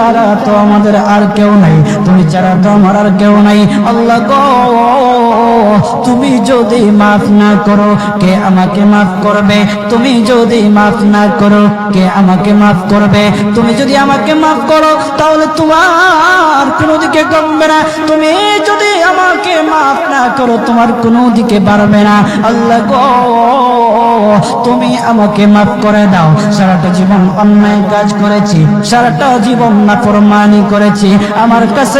ছাড়া তো আমাদের আর কেউ নাই। তুমি ছাড়া তো আমার আর কেউ নাই। আল্লাহ গো, তুমি যদি মাফ না করো, কে আমাকে মাফ করবে? তুমি যদি মাফ না করো, কে আমাকে মাফ করবে? তুমি যদি আমাকে মাফ করো, তাহলে তোমার কোনো দিকে কমবে না। তুমি যদি আমাকে মাফ না করো, তোমার কোনো দিকে বাড়বে না। আল্লাহ গো, তুমি আমাকে মাফ করে দাও। সারাটা জীবন অন্যায় কাজ করেছি, সারাটা জীবন না নাফরমানি করেছি। আমার কাছে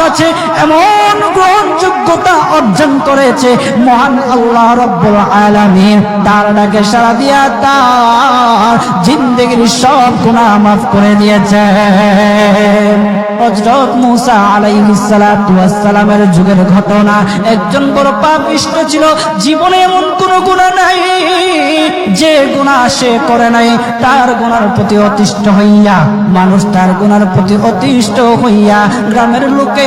কাছে এমন গ্রহণযোগ্যতা অর্জন করেছে মহান আল্লাহ রব্বুল আলামিন। তার ডাকে সারা দিয়া তার জিন্দগির সব গুনাহ মাফ করে দিয়েছে। যুগের ঘটনা, একজন বড় পাপিষ্ট ছিল, জীবনে এমন নাই যে গুনাহ সে করে নাই, তার গুনার প্রতি অতিষ্ঠ হইয়া, মানুষ তার গুনার প্রতি অতিষ্ঠ হইয়া, গ্রামের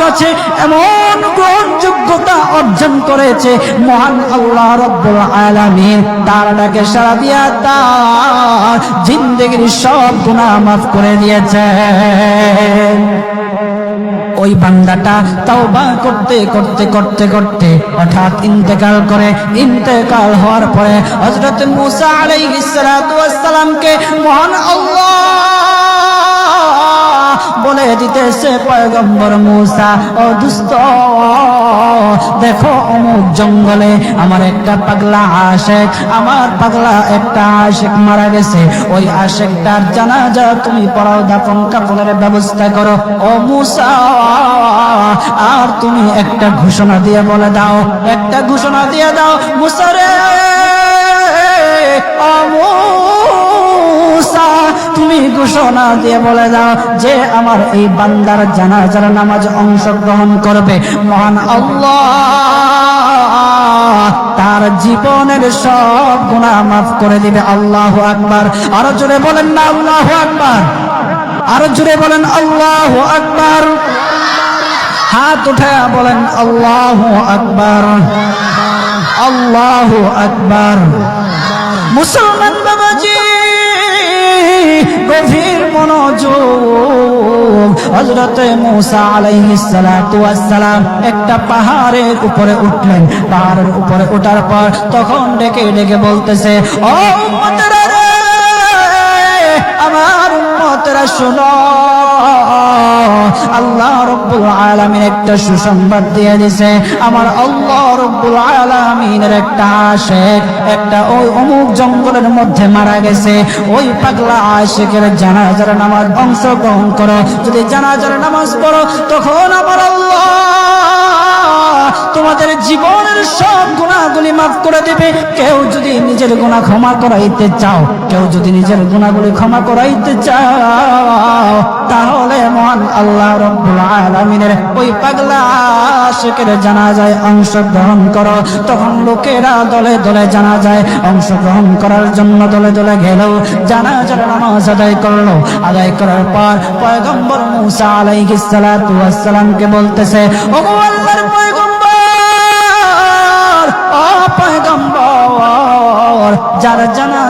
কাছে এমন গ্রহণযোগ্যতা অর্জন করেছে মহান আল্লাহ রব্বুল আলামিন। তার ডাকে দিয়া তার জিন্দগির সব গুনাহ মাফ করে দিয়েছে। ওই বান্দাটা তাওবা করতে করতে করতে করতে হঠাৎ ইন্তেকাল করে। ইন্তেকাল হওয়ার পরে হযরত মুসা আলাইহিস সালাতু সালামকে মহান আল্লাহ বলে দিতেছে পয়গম্বর মুসা, ও দুস্ত দেখো অমুক জঙ্গলে আমার একটা পাগলা আশেক, আমার পাগলা একটা আশেক মারা গেছে। ওই আশেকটার জানাজা তুমি পড়াও, দাফন কাফনের ব্যবস্থা করো। ও মুসা, আর তুমি একটা ঘোষণা দিয়ে বলে দাও, একটা ঘোষণা দিয়ে দাও মুসারে মুসা, তুমি ঘোষণা দিয়ে বলে দাও যে আমার এই বান্দার জানাজার নামাজ অংশগ্রহণ করবে। মহান আল্লাহ, তার জীবনের সব গুনাহ মাফ করে দিবে আল্লাহ আকবার। আরও জোরে বলেন না আল্লাহ আকবার। আরও জোরে বলেন আল্লাহ আকবার। হাত উঠে বলেন আল্লাহ আকবার। আল্লাহ আকবার। মুসলমান গভীর মনোযোগ। হজরতে মুসা আলাইহিস সালাতু ওয়াস সালাম একটা পাহাড়ের উপরে উঠলেন। পাহাড়ের উপরে ওঠার পর তখন ডেকে ডেকে বলতেছে, ও আমার উম্মতেরা শোনো। আল্লাহ রব্বুল আলামিন একটা সুসংবাদ দিয়ে দিছে। আমার আল্লাহ রব্বুল আলামিনের একটা আশেক, একটা ওই অমুক জঙ্গলের মধ্যে মারা গেছে। ওই পাগলা আশেকের জানাজার নামাজ অংশগ্রহণ করো। যদি জানাজার নামাজ পড়ো, তখন আমার আল্লাহ তোমাদের জীবনের সব গুণাগুলি মাফ করে দেবে। কেউ যদি নিজের গুণা ক্ষমা করাইতে চাও, কেউ যদি নিজের গুণাগুলি ক্ষমা করাইতে চাও, তাহলে মহান আল্লাহ রব্বুল আলামিনের ওই পাগলা আশেকের জানাজায় অংশগ্রহণ করো। তখন লোকেরা দলে দলে জানাজায় অংশগ্রহণ করার জন্য দলে দলে গেল। জানাজার নামাজ আদায় করল। আদায় করার পর পয়গম্বর মুসা আলাইহিস সালাতু ওয়াস সালামকে বলতেছে, ওগো আল্লাহর যার জানা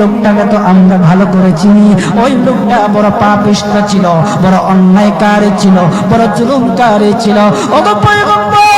লোকটাকে তো আমরা ভালো করে চিনি। ওই লোকটা বড় পাপিষ্ট ছিল, বড় অন্যায়কারী ছিল, বড় জুলুমকারী ছিল। ওগো পয়গম্বর!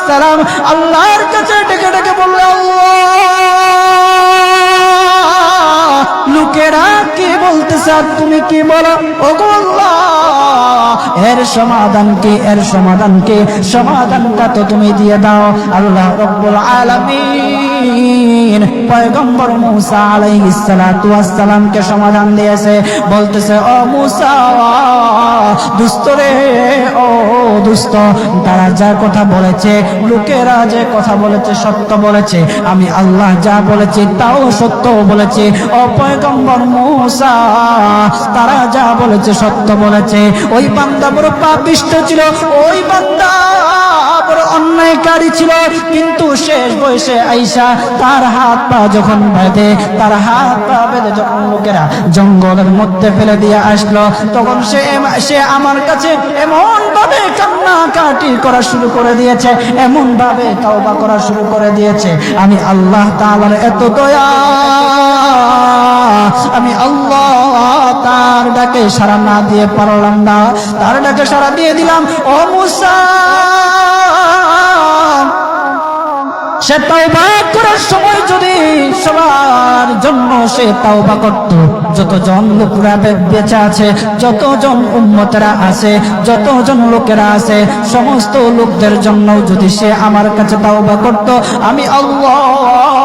সালাম আল্লাহর কাছে ডেকে ডেকে বলল লোকেরা কে বলতেছে আর তুমি কি বলো? ওগো এর সমাধান কি এর সমাধান কি সমাধানটা তো তুমি দিয়ে দাও। আল্লাহ রব্বুল আলামিন পয়গম্বর মুসা আলাইহিস সালাতু ওয়াস সালামকে সমাধান দিয়েছে। বলতেছে, ও মুসা, দুস্থ রে, ও দুস্থ, তারা যা কথা বলেছে, লোকেরা যে কথা বলেছে, সত্য বলেছে। আমি আল্লাহ যা বলেছি, তাও সত্য বলেছে। ও পয়গম্বর মুসা, তারা যা বলেছে, সত্য বলেছে। ওই বান্দা বড় পাপিষ্ট ছিল, ওই বান্দা বড় অন্যায়কারী ছিল। কিন্তু শেষ বয়সে আইসা তার হাত পা যখন বেঁধে, তার হাত পা বেঁধে যখন লোকেরা জঙ্গলের মধ্যে ফেলে দিয়ে আসলো, তখন সে সে আমার কাছে এমন ভাবে কান্নাকাটি করা শুরু করে দিয়েছে এমন ভাবে তওবা করা শুরু করে দিয়েছে। আমি আল্লাহ তাআলার এত দয়া। আমি আল্লাহ তার ডাকে সারা না দিয়ে পারলাম না। তার ডাকে সারা দিয়ে দিলাম, ও মুসা! সে তাওবা করার সময় যদি সবার জন্য সে তাওবা করত, যতজন লোকরা বেঁচে আছে, যতজন উম্মতেরা আছে, যতজন লোকেরা আছে, সমস্ত লোকদের জন্য যদি সে আমার কাছে তাওবা করত, আমি আল্লাহ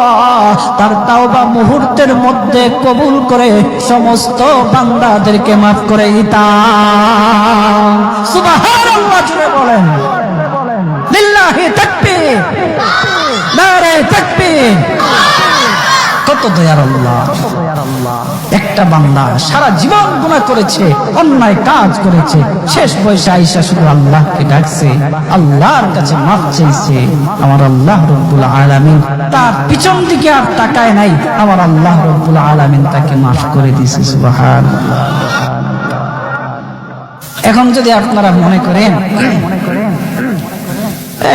তার তাওবা মুহূর্তের মধ্যে কবুল করে সমস্ত বান্দাদেরকে মাফ করে জুড়ে বলেন। লিল্লাহি তাকবীর। নারে তাকবীর। কত কত দয়ার আল্লাহ। একটা বান্দা সারা জীবন গুণা করেছে, অন্যায় কাজ করেছে, শেষ বয়সে আইসা শুধু আল্লাহকে ডাকছে, আল্লাহর কাছে মাফ চাইছে, আমার আল্লাহ রব্বুল আলামিন তার পিছন দিকে আর তাকায় নাই, আমার আল্লাহ রব্বুল আলামিন তাকে মাফ করে দিয়েছে সুবহান এখন যদি আপনারা মনে করেন,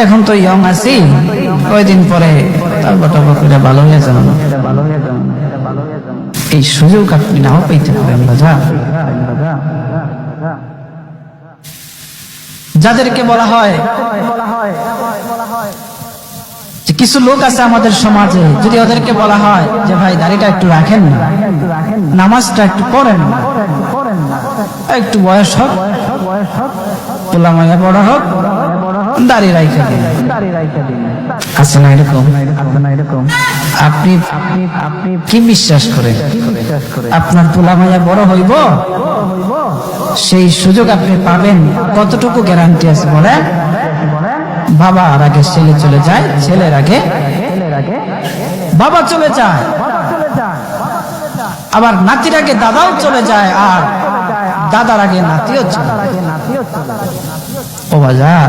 এখন তো ইয়ং আছি কয়দিন পরে তারপর টারপর করে ভালো হয়ে যাবে। না এই সুযোগ আপনি নাও পেতে পারেন, রাজা। যাদেরকে বলা হয় কিছু লোক আছে আমাদের সমাজে, যদি ওদেরকে বলা হয় যে, ভাই, দাড়িটা একটু রাখেন না, নামাজটা একটু পড়েন না, একটু বয়স হোক পোলামাইয়া বড় হোক দাড়ি রাইখা দিন। আছে না এরকম? আপনি আপনি কি বিশ্বাস করেন? আপনার পোলামাইয়া বড় হইব? সেই সুযোগ আপনি পাবেন। কতটুকু গ্যারান্টি আছে বলেন? বাবা আর আগে ছেলে চলে যায়, ছেলের আগে বাবা চলে যায়। আবার নাতির আগে দাদাও চলে যায় আর দাদার আগে নাতিও চলে যায়। ও বাজার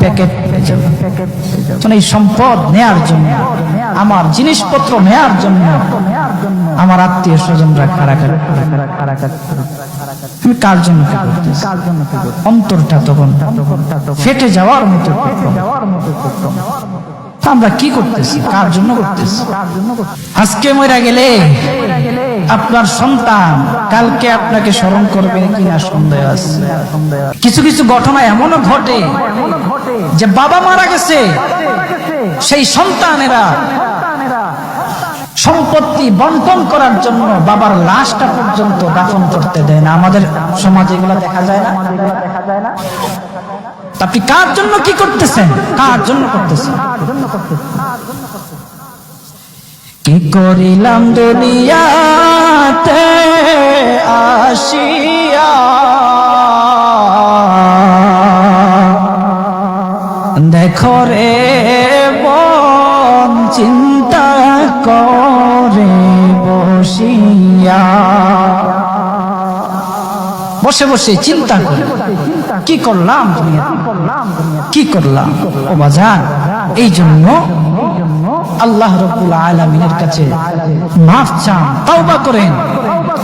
প্যাকেট পেয়ে যাব। এই সম্পদ নেয়ার জন্য, আমার জিনিসপত্র নেয়ার জন্য, আমার আত্মীয় স্বজনরা কারাকারি আমি কার জন্য অন্তরটা তখন ফেটে যাওয়ার মতো যাওয়ার তা আমরা কি করতেছি? কার জন্য করতেছি? আজকে মরা গেলে আপনার সন্তান কালকে আপনাকে স্মরণ করবে কিনা সন্দেহ আছে। কিছু কিছু ঘটনা এমনও ঘটে যে বাবা মারা গেছে, সেই সন্তানেরা সম্পত্তি বন্টন করার জন্য বাবার লাশটা পর্যন্ত দাফন করতে দেয় না। আমাদের সমাজে এগুলো দেখা যায় না। তা আপনি কার জন্য কি করতেছেন? কার জন্য করতেছেন? কি করিলাম দুনিয়াতে আসিয়া? দেখো রে চিন্তা করে বসিয়া। বসে বসে চিন্তা করে। কি করলাম কি করলাম? ও বাজার, এই জন্য আল্লাহ রব্বুল আলমিনের কাছে মাফ চান, তাওবা করেন।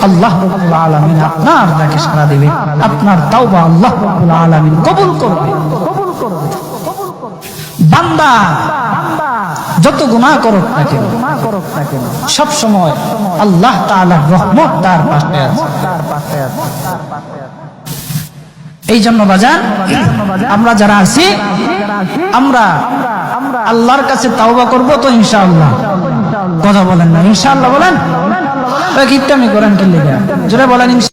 আল্লাহ রব্বুল আলমিন আপনার ডাকে সারা দেবে। আপনার তাওবা আল্লাহ রব্বুল আলমিন কবুল করবে। বান্দা যত গুনাহ করুক না কেন সব সময় আল্লাহ তাআলার রহমত তার পাশে আছে। এই জন্য বাজান আমরা যারা আছি, আমরা আল্লাহর কাছে তাওবা করব তো ইনশাআল্লাহ। কথা বলেন না, ইনশাআল্লাহ বলেন। ওই করেন লেগে? জোরে বলেন ইনশা-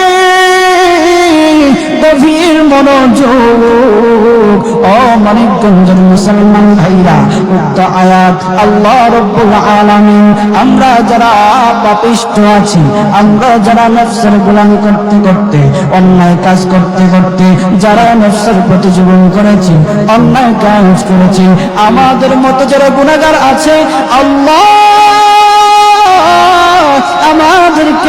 গভীর মনোযোগ। ও মানিকগঞ্জের মুসলমান ভাইরা, উক্ত আয়াত আল্লাহ রব্বুল আলামিন, আমরা যারা পাপিষ্ট আছি, আমরা যারা নফসের গোলামি করতে করতে, অন্যায় কাজ করতে করতে, যারা নফসের প্রতি জীবন করেছি, অন্যায় কাজ করেছি, আমাদের মতো যারা গুণাগার আছে, আল্লাহ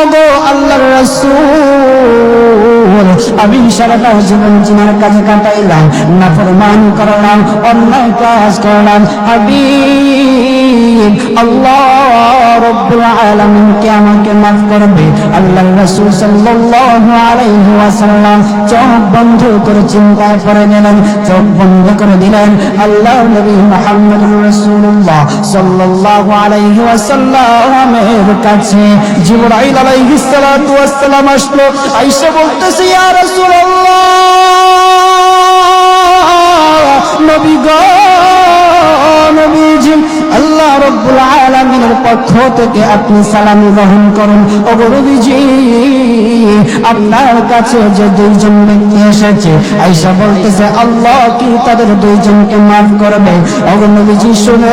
ওগো আল্লাহর রাসূল। আমি সারাটা জীবন জিনার কাছে কাটাইলাম না ফরমান করলাম, অন্যায় কাজ করলাম। হাবিব, আল্লাহ রব্বুল আলামিন কে আমাকে মাফ করবে। আল্লাহর রাসূল সাল্লাল্লাহু আলাইহি ওয়াসাল্লাম চোখ বন্ধ করে চোখ বন্ধ করে দিলেন নবী মুহাম্মদুর রাসূলুল্লাহ সাল্লাল্লাহু আলাইহি কাছে। জিবরাইল আলাইহিস সালাতু আসলো আয়েশা বলতেছে, ইয়া রাসূলুল্লাহ, নবী গো, নবীজি, আল্লাহ রব্বুল আলামিনের পক্ষ থেকে আপনি সালাম গ্রহণ করুন। ওগো নবীজি, আপনার কাছে যে দুইজন ব্যক্তি এসেছে আয়েশা বলতেছে, আল্লাহ কি তাদের দুইজনকে মাফ করবে? ওগো নবীজি, শুনে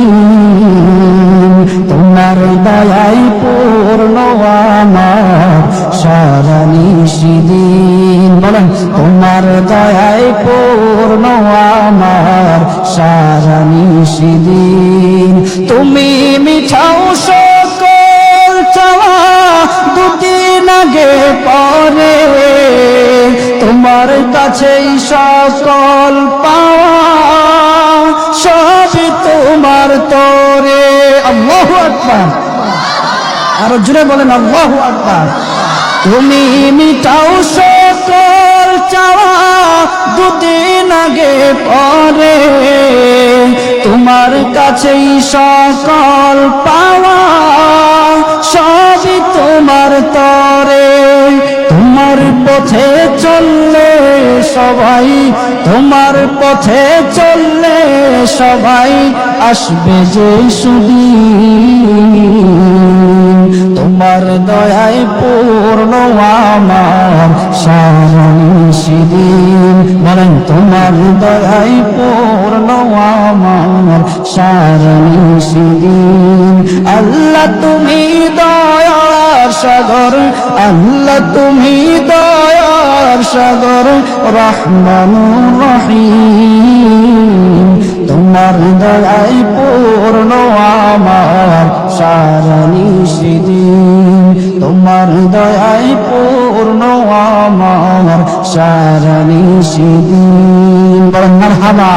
তোমার দয়াই পূর্ণ আমার সারা বলেন তোমার দয়াই পূর্ণ আমার সারা তুমি মিঠাও সকল চাওয়া দুদিন আগে পরে তোমার কাছেই আল্লাহু আকবার। আরও জুড়ে বলেন, আল্লাহু আকবার। তুমি মিটাও সকল চাওয়া দুদিন আগে পরে। তোমার কাছেই সকল পাওয়া সবই তোমার তরে। তোমার পথে চললে সবাই, তোমার পথে চললে সবাই আসবে যে সুদিন। তোমার দয়ায় পূর্ণ আমার সারণিদিন বলেন, তোমার দয়ায় পূর্ণ আমার সারণিদিন আল্লাহ তুমি দয়ার সাগর, আল্লাহ তুমি দয়ার সাগর রহমান রহিম। তোমার দয়াই পূর্ণ আমার সারণী সেদিন তোমার দয়াই পূর্ণ আমার সারণী সেদিন বলেন মারহাবা।